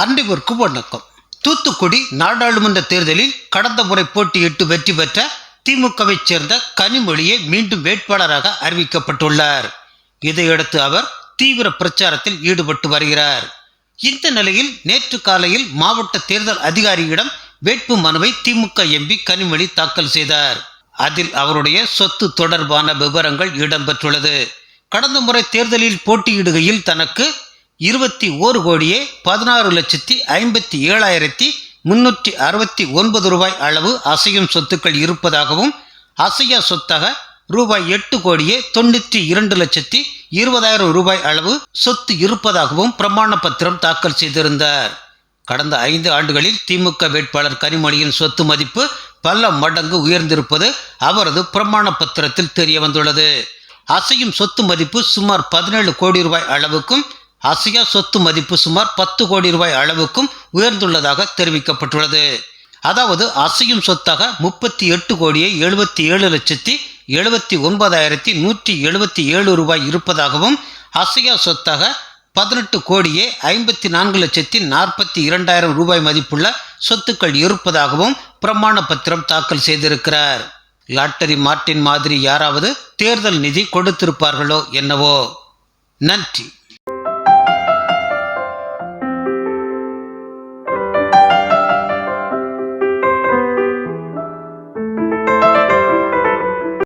அன்றைவருக்கு வணக்கம் தூத்துக்குடி நாடாளுமன்ற தேர்தலில் கடந்த முறை போட்டியிட்டு வெற்றி பெற்ற திமுகவைச் சேர்ந்த கனிமொழியை மீண்டும் வேட்பாளராக அறிவிக்கப்பட்டுள்ளார். இதையடுத்து அவர் தீவிர பிரச்சாரத்தில் ஈடுபட்டு வருகிறார். இந்த நிலையில் நேற்று காலையில் மாவட்ட தேர்தல் அதிகாரியிடம் வேட்பு மனுவை திமுக எம்பி கனிமொழி தாக்கல் செய்தார். அதில் அவருடைய சொத்து தொடர்பான விவரங்கள் இடம்பெற்றுள்ளது. கடந்த முறை தேர்தலில் போட்டியிடுகையில் தனக்கு இருபத்தி ஓரு கோடியே பதினாறு லட்சத்தி ஐம்பத்தி ஏழாயிரத்தி முன்னூற்றி அறுபத்தி ஒன்பது ரூபாய் அளவு அசையும் சொத்துக்கள் இருப்பதாகவும் அசையா சொத்தாக ரூபாய் எட்டு கோடியே தொண்ணூற்றி இரண்டு லட்சத்தி இருபதாயிரம் ரூபாய் அளவு சொத்து இருப்பதாகவும் பிரமாண பத்திரம் தாக்கல் செய்திருந்தார். கடந்த ஐந்து ஆண்டுகளில் திமுக வேட்பாளர் கனிமொழியின் சொத்து மதிப்பு பல மடங்கு உயர்ந்திருப்பது அவரது பிரமாண பத்திரத்தில் தெரிய வந்துள்ளது அசையும் சொத்து மதிப்பு சுமார் பதினேழு கோடி ரூபாய் அளவுக்கும் அசையா சொத்து மதிப்பு சுமார் பத்து கோடி ரூபாய் அளவுக்கும் உயர்ந்துள்ளதாக தெரிவிக்கப்பட்டுள்ளது. அதாவது அசையும் சொத்தாக முப்பத்தி எட்டு கோடியே எழுபத்தி ஏழு லட்சத்தி எழுபத்தி ஒன்பதாயிரத்தி நூற்றி எழுபத்தி ஏழு ரூபாய் இருப்பதாகவும் அசையா சொத்தாக பதினெட்டு கோடியே ஐம்பத்தி நான்கு லட்சத்தி நாற்பத்தி இரண்டாயிரம் ரூபாய் மதிப்புள்ள சொத்துக்கள் இருப்பதாகவும் பிரமாண பத்திரம் தாக்கல் செய்திருக்கிறார். லாட்டரி மார்ட்டின் மாதிரி யாராவது தேர்தல் நிதி கொடுத்திருப்பார்களோ என்னவோ? நன்றி.